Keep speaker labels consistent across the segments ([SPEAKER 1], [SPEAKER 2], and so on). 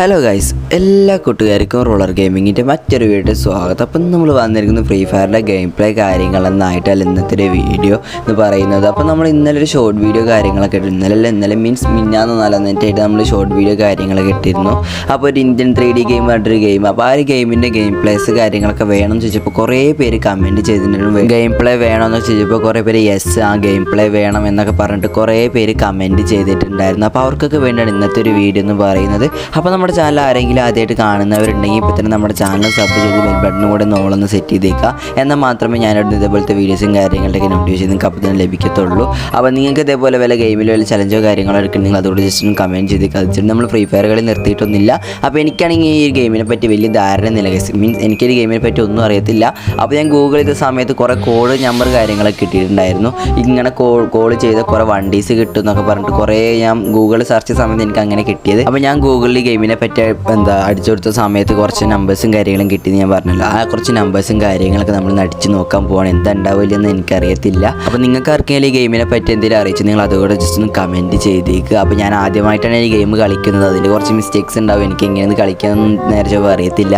[SPEAKER 1] Hello guys എല്ലാ കൂട്ടുകാർക്കും roller ഗെയിമിങ്ങിന്റെ മറ്റൊരു വീഡിയോ സ്വാഗതം. അപ്പം നമ്മൾ വന്നിരിക്കുന്നത് ഫ്രീ ഫയറിന്റെ ഗെയിം പ്ലേ കാര്യങ്ങളെന്നായിട്ടല്ല ഇന്നത്തെ വീഡിയോ എന്ന് പറയുന്നത്. അപ്പം നമ്മൾ ഇന്നലെ ഒരു ഷോർട്ട് വീഡിയോ കാര്യങ്ങളൊക്കെ ഇട്ടു ഇന്നലെ ഇന്നലെ മീൻസ് മിന്നാന്ന് നാലാന്നേറ്റായിട്ട് നമ്മൾ ഷോർട്ട് വീഡിയോ കാര്യങ്ങളൊക്കെ ഇട്ടിരുന്നു. അപ്പോൾ ഒരു ഇന്ത്യൻ ത്രീ ഡി ഗെയിം പറഞ്ഞിട്ടൊരു ഗെയിം അപ്പോൾ ആ ഒരു ഗെയിമിന്റെ ഗെയിം പ്ലേസ് കാര്യങ്ങളൊക്കെ വേണം എന്ന് ചോദിച്ചപ്പോൾ കുറേ പേര് കമന്റ് ചെയ്തിട്ടുണ്ട് ഗെയിം പ്ലേ വേണമെന്ന് ചോദിച്ചപ്പോൾ കുറേ പേര് യെസ് ആ ഗെയിം പ്ലേ വേണം എന്നൊക്കെ പറഞ്ഞിട്ട് കുറേ പേര് കമന്റ് ചെയ്തിട്ടുണ്ടായിരുന്നു. അപ്പോൾ അവർക്കൊക്കെ വേണ്ടിയാണ് ഇന്നത്തെ ഒരു വീഡിയോ എന്ന് പറയുന്നത്. അപ്പോൾ നമ്മുടെ ചാനൽ ആരെങ്കിലും ആദ്യമായിട്ട് കാണുന്നവരുണ്ടെങ്കിൽ ഇപ്പോൾ തന്നെ നമ്മുടെ ചാനൽ സബ് ചെയ്ത് ബെൽ ബട്ടൺ കൂടെ നോളൊന്ന് സെറ്റ് ചെയ്തേക്കുക. എന്നാൽ മാത്രമേ ഞാനിവിടെ ഇതേപോലത്തെ വീഡിയോസും കാര്യങ്ങളുടെയൊക്കെ നോട്ടിഫിക്കേഷൻ നിങ്ങൾക്ക് അപ്പോൾ തന്നെ ലഭിക്കത്തുള്ളൂ. അപ്പോൾ നിങ്ങൾക്ക് ഇതേപോലെ വല്ല ഗെയിമിൽ വല്ല ചലഞ്ചോ കാര്യങ്ങളോ നിങ്ങൾ അതുകൊണ്ട് ജസ്റ്റ് ഒന്ന് കമന്റ് ചെയ്തേക്കുക അതിച്ചിട്ട് നമ്മൾ ഫ്രീ ഫയർ കളി നിർത്തിയിട്ടൊന്നുമില്ല. അപ്പോൾ എനിക്കാണെങ്കിൽ ഈ ഗെയിമിനെ പറ്റി വലിയ ധാരണ നില മീൻസ് എനിക്കൊരു ഗെയിമിനെ പറ്റി ഒന്നും അറിയത്തില്ല. അപ്പോൾ ഞാൻ ഗൂഗിൾ ചെയ്ത സമയത്ത് കുറേ കോഡ് നമ്പർ കാര്യങ്ങളൊക്കെ കിട്ടിയിട്ടുണ്ടായിരുന്നു. ഇങ്ങനെ കോൾ കോൾ ചെയ്ത കുറേ വണ്ടീസ് കിട്ടും എന്നൊക്കെ പറഞ്ഞിട്ട് കുറേ ഞാൻ ഗൂഗിൾ സെർച്ച് ചെയ്ത സമയത്ത് എനിക്ക് അങ്ങനെ കിട്ടിയത്. അപ്പോൾ ഞാൻ ഗൂഗിളിൽ ഗെയിമിനെ പറ്റി എന്താ അടിച്ചു കൊടുത്ത സമയത്ത് കുറച്ച് നമ്പേഴ്സും കാര്യങ്ങളും കിട്ടി ഞാൻ പറഞ്ഞല്ലോ. ആ കുറച്ച് നമ്പേഴ്സും കാര്യങ്ങളൊക്കെ നമ്മൾ നടിച്ച് നോക്കാൻ പോകണം എന്താ ഉണ്ടാവില്ലെന്ന് എനിക്കറിയത്തില്ല. അപ്പോൾ നിങ്ങൾക്ക് ആർക്കെങ്കിലും ഈ ഗെയിമിനെ പറ്റി എന്തെങ്കിലും അറിയിച്ചു നിങ്ങൾ അതുകൂടെ ജസ്റ്റ് ഒന്ന് കമന്റ് ചെയ്തേക്കുക അപ്പോൾ ഞാൻ ആദ്യമായിട്ടാണ് ഈ ഗെയിം കളിക്കുന്നത്. അതിൽ കുറച്ച് മിസ്റ്റേക്സ് ഉണ്ടാവും. എനിക്ക് എങ്ങനെയൊന്നും കളിക്കാമെന്ന് നേരെ ചൊവ്വ അറിയത്തില്ല.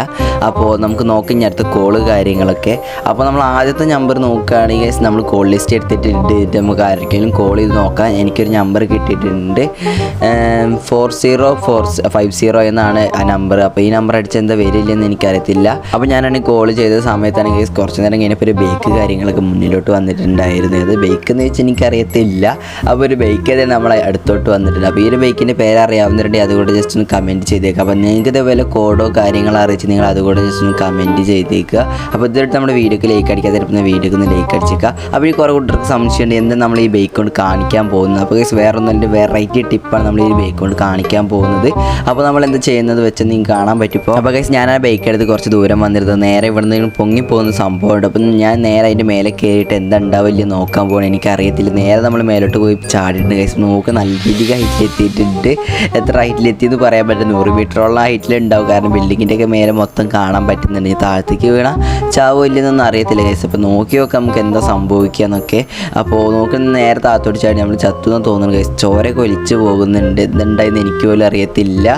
[SPEAKER 1] അപ്പോൾ നമുക്ക് നോക്കി ഇനി അടുത്ത കോൾ കാര്യങ്ങളൊക്കെ. അപ്പോൾ നമ്മൾ ആദ്യത്തെ നമ്പർ നോക്കുകയാണെങ്കിൽ നമ്മൾ കോൾ ലിസ്റ്റ് എടുത്തിട്ടുണ്ട്. നമുക്ക് ആർക്കെങ്കിലും കോൾ ചെയ്ത് നോക്കാം. എനിക്കൊരു നമ്പർ കിട്ടിയിട്ടുണ്ട്. Four zero four five zero എന്നാണ് ആ നമ്പർ അപ്പോൾ ഈ നമ്പർ അടിച്ച് എന്താ വരില്ലെന്ന് എനിക്കറിയത്തില്ല. അപ്പോൾ ഞാനാണ് കോൾ ചെയ്ത സമയത്താണെങ്കിൽ കുറച്ച് നേരം കഴിഞ്ഞപ്പോൾ ഒരു ബേക്ക് കാര്യങ്ങളൊക്കെ മുന്നിലോട്ട് വന്നിട്ടുണ്ടായിരുന്നു. അത് ബേക്ക് എന്ന് വെച്ചാൽ എനിക്കറിയത്തില്ല. അപ്പോൾ ഒരു ബേക്ക് അതെ നമ്മളെ അടുത്തോട്ട് വന്നിട്ടുണ്ട്. അപ്പോൾ ഈ ഒരു ബേക്കിന്റെ പേര് അറിയാവുന്നവരുണ്ടെങ്കിൽ അതുകൂടെ ജസ്റ്റ് ഒന്ന് കമന്റ് ചെയ്തേക്കുക അപ്പോൾ നിങ്ങൾക്ക് ഇതേപോലെ കോഡോ കാര്യങ്ങളോ അറിയിച്ച് നിങ്ങൾ അതുകൂടെ ജസ്റ്റ് ഒന്ന് കമന്റ് ചെയ്തേക്കുക അപ്പോൾ ഇതായിട്ട് നമ്മുടെ വീഡിയോക്ക് ലൈക്ക് അടിക്കാതെ ഇരുന്ന വീഡിയോക്ക് ഒന്ന് ലൈക്ക് അടിച്ചേക്കുക അപ്പോൾ ഈ കുറേ കൂട്ടർക്ക് സംശയമുണ്ട് എന്താ നമ്മൾ ഈ ബൈക്ക് കൊണ്ട് കാണിക്കാൻ പോകുന്നത്. അപ്പോൾ വേറെ ഒന്നും വെറൈറ്റി ടിപ്പാണ് നമ്മൾ ഈ ബൈക്ക് കൊണ്ട് കാണിക്കാൻ പോകുന്നത്. അപ്പോൾ നമ്മൾ എന്ത് ചെയ്യുന്നത് വെച്ച് നിങ്ങൾക്ക് കാണാൻ പറ്റിപ്പോൾ അപ്പോൾ ഗൈസ് ഞാൻ ആ ബൈക്ക് എടുത്ത് കുറച്ച് ദൂരം വന്നിരുന്നത്. നേരെ ഇവിടെ നിന്ന് പൊങ്ങി പോകുന്ന സംഭവമുണ്ട്. അപ്പം ഞാൻ നേരെ അതിന്റെ മേലെ കയറിയിട്ട് എന്താ ഉണ്ടാവില്ല നോക്കാൻ പോകണം എനിക്കറിയത്തില്ല. നേരെ നമ്മൾ മേലോട്ട് പോയി ചാടിയിട്ടുണ്ട് ഗൈസ് നോക്ക് നല്ല രീതിക്ക് ഹൈറ്റിൽ എത്തിയിട്ടുണ്ട്. എത്ര ഹൈറ്റിൽ എത്തിയെന്ന് പറയാൻ പറ്റും നൂറ് മീറ്ററോളം ഹൈറ്റിൽ ഉണ്ടാവും. കാരണം ബിൽഡിങ്ങിന്റെ ഒക്കെ മേലെ മൊത്തം കാണാൻ പറ്റുന്നുണ്ട്. ഇനി താഴത്തേക്ക് വീണ ചാവോ ഇല്ലെന്നൊന്നും അറിയത്തില്ല ഗൈസ് അപ്പോൾ നോക്കി നോക്കാം നമുക്ക് എന്താ സംഭവിക്കുക എന്നൊക്കെ. അപ്പോൾ നോക്കുന്ന നേരെ താത്തോട്ട് ചാടി. നമ്മൾ ചത്തു എന്ന് തോന്നുന്നു ഗൈസ് ചോരൊക്കെ ഒലിച്ച് പോകുന്നുണ്ട്. എന്തുണ്ടായെന്ന് എനിക്ക് പോലും അറിയത്തില്ല.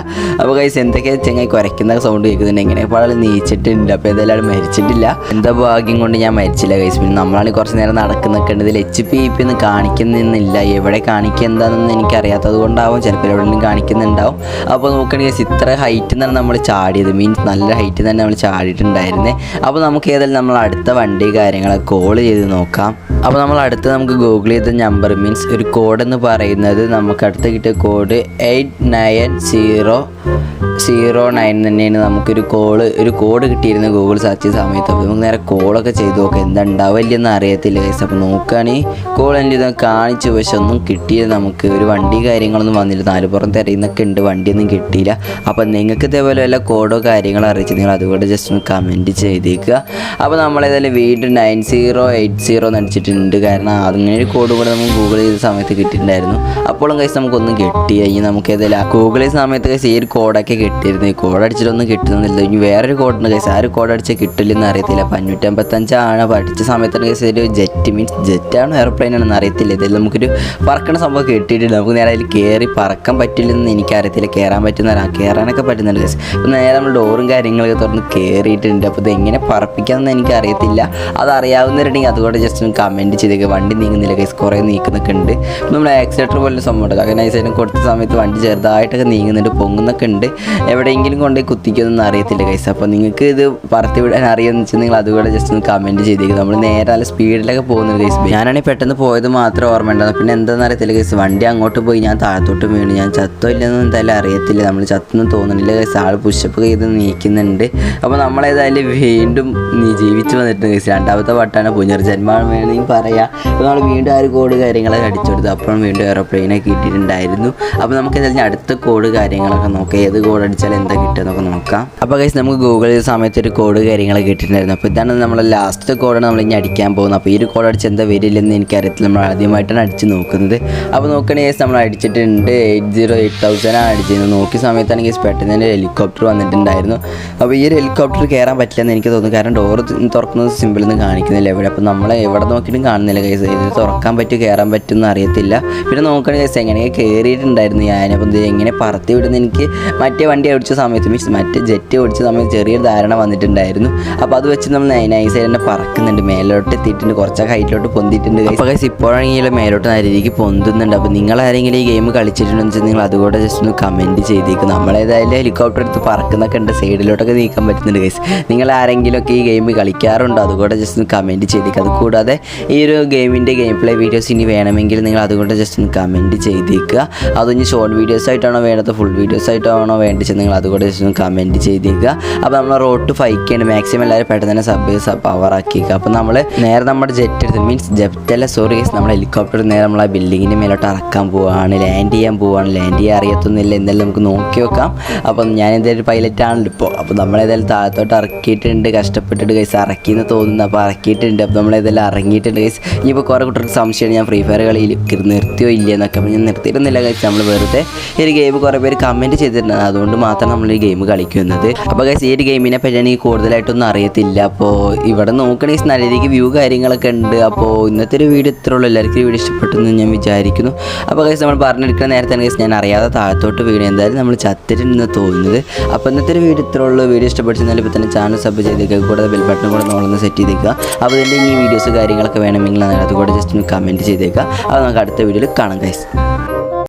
[SPEAKER 1] അപ്പോൾ കൈസ് എന്തൊക്കെയാ ചെങ്ങായി കുരയ്ക്കുന്ന സൗണ്ട് കേൾക്കുന്നുണ്ട്. എങ്ങനെ ആൾ നീച്ചിട്ടുണ്ട്. അപ്പോൾ ഏതായാലും മരിച്ചിട്ടില്ല. എന്താ ഭാഗ്യം കൊണ്ട് ഞാൻ മരിച്ചില്ല കൈസ് പിന്നെ നമ്മളാണ് കുറച്ച് നേരം നടക്കുന്നൊക്കെ ഉണ്ട്. ഇതിൽ എച്ച് പി പി ഒന്നും കാണിക്കുന്നില്ല. എവിടെ കാണിക്കുക എന്താണെന്ന് എനിക്കറിയാത്തത് കൊണ്ടാവും. ചിലപ്പോൾ എവിടെയെങ്കിലും കാണിക്കുന്നുണ്ടാവും. അപ്പോൾ നോക്കുകയാണെങ്കിൽ ഇത്ര ഹൈറ്റിൽ നിന്നാണ് നമ്മൾ ചാടിയത്. മീൻസ് നല്ല ഹൈറ്റിൽ തന്നെ നമ്മൾ ചാടിയിട്ടുണ്ടായിരുന്നത് അപ്പോൾ നമുക്ക് ഏതായാലും നമ്മൾ അടുത്ത വണ്ടി കാര്യങ്ങളെ കോൾ ചെയ്ത് നോക്കാം. അപ്പോൾ നമ്മൾ അടുത്ത് നമുക്ക് ഗൂഗിൾ ചെയ്ത നമ്പർ മീൻസ് ഒരു കോഡ് എന്ന് പറയുന്നത് നമുക്ക് അടുത്ത് കിട്ടിയ code eight nine zero Thank you. Zero nine തന്നെയാണ് നമുക്കൊരു കോൾ ഒരു കോഡ് കിട്ടിയിരുന്നു ഗൂഗിൾ സെർച്ച് ചെയ്ത സമയത്ത്. അപ്പോൾ നമുക്ക് നേരെ കോളൊക്കെ ചെയ്ത് നോക്കാം. എന്താ ഉണ്ടാവില്ലെന്ന് അറിയത്തില്ല ഗൈസ് അപ്പോൾ നോക്കുകയാണെങ്കിൽ കോൾ എന്റെ ഇത് കാണിച്ചു. പക്ഷെ ഒന്നും കിട്ടിയില്ല നമുക്ക്. ഒരു വണ്ടി കാര്യങ്ങളൊന്നും വന്നില്ല. നാലുപുറം തിരയുന്നൊക്കെ ഉണ്ട്. വണ്ടിയൊന്നും കിട്ടിയില്ല. അപ്പോൾ നിങ്ങൾക്ക് ഇതേപോലെ വല്ല കോഡോ കാര്യങ്ങളോ അറിയിച്ച് നിങ്ങൾ അതുകൊണ്ട് ജസ്റ്റ് ഒന്ന് കമന്റ് ചെയ്തേക്കുക. അപ്പോൾ നമ്മളേതായാലും വീണ്ടും നയൻ സീറോ എയ്റ്റ് സീറോ എന്ന് അടിച്ചിട്ടുണ്ട്. കാരണം അങ്ങനെ ഒരു കോഡ് കൂടെ നമുക്ക് ഗൂഗിൾ ചെയ്ത സമയത്ത് കിട്ടിയിട്ടുണ്ടായിരുന്നു. അപ്പോഴും കൈസ് നമുക്കൊന്നും കിട്ടി ഇനി നമുക്ക് ഏതായാലും ഗൂഗിൾ ചെയ്ത സമയത്ത് കൈസ് ഈ ഒരു കോഡൊക്കെ കിട്ടിയിരുന്നു. ഈ കോഡ് അടിച്ചിട്ടൊന്നും കിട്ടുന്നില്ല. ഇനി വേറൊരു കോഡുണ്ട് കേസ് ആ ഒരു കോഡ് അടിച്ചാൽ കിട്ടില്ലെന്ന് അറിയത്തില്ല. അപ്പം അഞ്ഞൂറ്റമ്പത്തഞ്ചാണ്. പഠിച്ച സമയത്താണ് കേസ് ഒരു ജെറ്റ് മീൻസ് ജെറ്റാണോ എയർപ്ലെയിൻ ആണെന്ന് അറിയത്തില്ല. ഇതിൽ നമുക്കൊരു പറക്കണ സംഭവം കിട്ടിയിട്ടുണ്ട് നമുക്ക് നേരെ അതിൽ കയറി പറക്കാൻ പറ്റില്ലെന്ന് എനിക്കറിയത്തില്ല. കയറാൻ പറ്റുന്ന കയറാനൊക്കെ പറ്റുന്നുണ്ട് കേസ് അപ്പം നേരെ നമ്മൾ ഡോറും കാര്യങ്ങളൊക്കെ തുറന്ന് കയറിയിട്ടുണ്ട് അപ്പോൾ ഇത് എങ്ങനെ പറപ്പിക്കാമെന്ന് എനിക്കറിയത്തില്ല. അതറിയാവുന്നവരുണ്ടെങ്കിൽ അതുകൊണ്ട് ജസ്റ്റ് ഒന്ന് കമന്റ് ചെയ്തേക്കുക വണ്ടി നീങ്ങുന്നില്ല കേസ് കുറേ നീക്കുന്നൊക്കെ ഉണ്ട്. നമ്മൾ ആക്സിലേറ്റർ പോലെ സംഭവമുണ്ട് അങ്ങനെ നൈസായിട്ട് കൊടുത്ത സമയത്ത് വണ്ടി ചെറുതായിട്ടൊക്കെ നീങ്ങുന്നുണ്ട്. പൊങ്ങുന്നൊക്കെ ഉണ്ട്. എവിടെയെങ്കിലും കൊണ്ട് കുത്തിക്കൊന്നും അറിയത്തില്ല കൈസ് അപ്പോൾ നിങ്ങൾക്ക് ഇത് പറത്തി വിടാൻ അറിയാമെന്ന് വെച്ചാൽ നിങ്ങൾ അതുകൂടെ ജസ്റ്റ് ഒന്ന് കമന്റ് ചെയ്തേക്കും. നമ്മൾ നേരെ നല്ല സ്പീഡിലൊക്കെ പോകുന്നത് കൈസ് ഞാനാണെങ്കിൽ പെട്ടെന്ന് പോയത് മാത്രം ഓർമ്മ ഉണ്ടായിരുന്നു പിന്നെ എന്താണെന്ന് അറിയത്തില്ല കൈസ് വണ്ടി അങ്ങോട്ട് പോയി ഞാൻ താഴത്തോട്ട് വീണു. ഞാൻ ചത്തോ ഇല്ലെന്ന് എന്തായാലും അറിയത്തില്ല. നമ്മൾ ചത്തൊന്നും തോന്നുന്നില്ല കൈസ് ആൾ പുഷപ്പ് ചെയ്ത് നീക്കുന്നുണ്ട്. അപ്പോൾ നമ്മളേതായാലും വീണ്ടും നീ ജീവിച്ചു വന്നിട്ടുണ്ട് കൈസ് രണ്ടാമത്തെ വട്ടാണ് പുനർജന്മമാണ് വേണമെങ്കിൽ പറയാം. അപ്പോൾ നമ്മൾ വീണ്ടും ആ ഒരു കോഡ് കാര്യങ്ങളൊക്കെ അടിച്ചെടുത്തു. അപ്പോഴും വീണ്ടും എയറോപ്ലെയിനൊക്കെ കിട്ടിയിട്ടുണ്ടായിരുന്നു അപ്പോൾ നമുക്ക് എന്തായാലും അടുത്ത കോഡ് കാര്യങ്ങളൊക്കെ നോക്കാം. ഏത് കോഡ് അടിച്ചാൽ എന്താ കിട്ടുക എന്നൊക്കെ നോക്കാം. അപ്പോൾ കൈസ് നമുക്ക് ഗൂഗിളിൽ സമയത്ത് ഒരു കോഡ് കാര്യങ്ങളൊക്കെ കിട്ടിയിട്ടുണ്ടായിരുന്നു. അപ്പോൾ ഇതാണ് നമ്മളെ ലാസ്റ്റ് കോഡാണ് നമ്മൾ ഇനി അടിക്കാൻ പോകുന്നത്. അപ്പോൾ ഈ ഒരു കോഡ് അടിച്ച് എന്താ വരില്ലെന്ന് എനിക്കറിയത്തില്ല. നമ്മൾ ആദ്യമായിട്ടാണ് അടിച്ച് നോക്കുന്നത്. അപ്പോൾ നോക്കണെങ്കിൽ നമ്മൾ അടിച്ചിട്ടുണ്ട് എയ്റ്റ് സീറോ എയ്റ്റ് തൗസൻഡ് ആണ് അടിച്ചിരുന്നത്. നോക്കിയ സമയത്താണെങ്കിൽ പെട്ടെന്ന് തന്നെ ഹെലികോപ്റ്റർ വന്നിട്ടുണ്ടായിരുന്നു. അപ്പോൾ ഈ ഒരു ഹെലികോപ്റ്റർ കയറാൻ പറ്റില്ലെന്ന് എനിക്ക് തോന്നുന്നു. കാരണം ഡോർ തുറക്കുന്നത് സിമ്പിൾ ഒന്നും കാണിക്കുന്നില്ല എവിടെ അപ്പോൾ നമ്മൾ എവിടെ നോക്കിയിട്ടും കാണുന്നില്ല കേസ് ഇത് തുറക്കാൻ പറ്റും കയറാൻ പറ്റും എന്ന് അറിയത്തില്ല. പിന്നെ നോക്കണ കേസ് എങ്ങനെയൊക്കെ കയറിയിട്ടുണ്ടായിരുന്നു ഞാൻ അപ്പോൾ ഇത് എങ്ങനെ പറത്തി വിടുന്ന എനിക്ക്? മറ്റേ വണ്ടി ലാൻഡ് ഓടിച്ച സമയത്ത് മീൻസ് മറ്റേ ജെറ്റ് ഓടിച്ച സമയത്ത് ചെറിയൊരു ധാരണ വന്നിട്ടുണ്ടായിരുന്നു. അപ്പോൾ അത് വെച്ച് നമ്മൾ നൈസായി തന്നെ പറക്കുന്നുണ്ട്. മേലോട്ട് എത്തിയിട്ടുണ്ട്. കുറച്ചൊക്കെ ഹൈറ്റിലോട്ട് പൊന്തിയിട്ടുണ്ട് അപ്പോൾ കൈസ് ഇപ്പോഴാണെങ്കിൽ മേലോട്ട് നല്ല രീതിക്ക് പൊന്തുന്നുണ്ട്. അപ്പോൾ നിങ്ങൾ ആരെങ്കിലും ഈ ഗെയിം കളിച്ചിട്ടുണ്ടെന്ന് വെച്ചാൽ നിങ്ങൾ അതുകൂടെ ജസ്റ്റ് ഒന്ന് കമന്റ് ചെയ്തേക്കും. നമ്മളേതായാലും ഹെലികോപ്റ്റർ എടുത്ത് പറക്കുന്നൊക്കെ ഉണ്ട്. സൈഡിലോട്ടൊക്കെ നീക്കാൻ പറ്റുന്നുണ്ട് കൈസ് നിങ്ങൾ ആരെങ്കിലുമൊക്കെ ഈ ഗെയിം കളിക്കാറുണ്ടോ? അതുകൂടെ ജസ്റ്റ് ഒന്ന് കമന്റ് ചെയ്തേക്കും. അത് കൂടാതെ ഈ ഒരു ഗെയിമിന്റെ ഗെയിം പ്ലേ വീഡിയോസ് ഇനി വേണമെങ്കിൽ നിങ്ങൾ അതുകൊണ്ട് ജസ്റ്റ് ഒന്ന് കമന്റ് ചെയ്തേക്കുക അതൊന്ന് ഷോർട്ട് വീഡിയോസ് ആയിട്ടാണോ വേണ്ടത്? ഫുൾ വീഡിയോസ് ആയിട്ടാണോ വേണ്ടത്? നിങ്ങൾ അതുകൂടെ കമന്റ് ചെയ്തേക്കുക അപ്പോൾ നമ്മൾ റോഡ് ടു ഫൈക്ക് ആണ് മാക്സിമം എല്ലാവരും പെട്ടെന്ന് തന്നെ സബ് പവർ ആക്കിയേക്കുക. അപ്പോൾ നമ്മൾ നേരെ നമ്മുടെ ജെറ്റ് എടുത്ത് മീൻസ് ജെറ്റല്ല സോറി നമ്മൾ ഹെലികോപ്റ്റർ നേരെ നമ്മൾ ആ ബിൽഡിങ്ങിന്റെ മേലോട്ട് ഇറക്കാൻ പോവുകയാണ് ലാൻഡ് ചെയ്യാൻ പോവുകയാണ് ലാൻഡ് ചെയ്യാൻ അറിയത്തൊന്നുമില്ല. എന്തായാലും നമുക്ക് നോക്കി വെക്കാം. അപ്പം ഞാൻ എന്തായാലും പൈലറ്റ് ആണല്ലോ ഇപ്പോൾ അപ്പോൾ നമ്മളേതായാലും താഴത്തോട്ട് ഇറക്കിയിട്ടുണ്ട്. കഷ്ടപ്പെട്ടിട്ട് കൈസ് ഇറക്കിയെന്ന് തോന്നുന്നു. അപ്പോൾ ഇറക്കിയിട്ടുണ്ട്. അപ്പോൾ നമ്മളേതായാലും ഇറങ്ങിയിട്ടുണ്ട് കൈസ് ഇനിയിപ്പോൾ കുറേ കുട്ടികൾക്ക് സംശയമാണ്. ഞാൻ ഫ്രീ ഫയർ കളിയിൽ നിർത്തിയോ ഇല്ല എന്നൊക്കെ. അപ്പോൾ ഞാൻ നിർത്തിയിരുന്നില്ല കൈസ് നമ്മൾ വെറുതെ. ഒരു ഗെയിം കുറേ പേര് കമന്റ് ചെയ്തിട്ടുണ്ട്. അതുകൊണ്ട് മാത്രം നമ്മൾ ഈ ഗെയിം കളിക്കുന്നത്. അപ്പോൾ ഗൈസ് ഈ ഒരു ഗെയിമിനെ പറ്റി എനിക്ക് കൂടുതലായിട്ടൊന്നും അറിയത്തില്ല. അപ്പോൾ ഇവിടെ നോക്കണേ നല്ല രീതിക്ക് വ്യൂ കാര്യങ്ങളൊക്കെ ഉണ്ട്. അപ്പോൾ ഇന്നത്തെ ഒരു വീഡിയോ ഇത്ര ഉള്ളൂ. എല്ലാവർക്കും വീഡിയോ ഇഷ്ടപ്പെട്ടെന്ന് ഞാൻ വിചാരിക്കുന്നു. അപ്പോൾ ഗൈസ് നമ്മൾ പറഞ്ഞെടുക്കുന്ന നേരത്തെ ഗൈസ് ഞാൻ അറിയാതെ താഴത്തോട്ട് വീഡിയോ എന്തായാലും നമ്മൾ ചത്തിട്ടുണ്ടെന്ന് തോന്നുന്നത്. അപ്പോൾ ഇന്നത്തെ ഒരു വീഡിയോ ഇത്ര ഉള്ളൂ. വീഡിയോ ഇഷ്ടപ്പെട്ടിരുന്നാൽ ഇപ്പോൾ തന്നെ ചാനൽ സബ് ചെയ്തേക്കുക. കൂടാതെ ബെൽ ബട്ടൺ കൂടെ നമ്മളൊന്ന് സെറ്റ് ചെയ്തേക്കുക. അപ്പോൾ ഇതിന്റെ ഈ വീഡിയോസ് കാര്യങ്ങളൊക്കെ വേണമെങ്കിൽ അതുകൂടെ ജസ്റ്റ് ഒന്ന് കമന്റ് ചെയ്തേക്കുക. അപ്പോൾ നമുക്ക് അടുത്ത വീഡിയോയിൽ കാണാം കൈസ്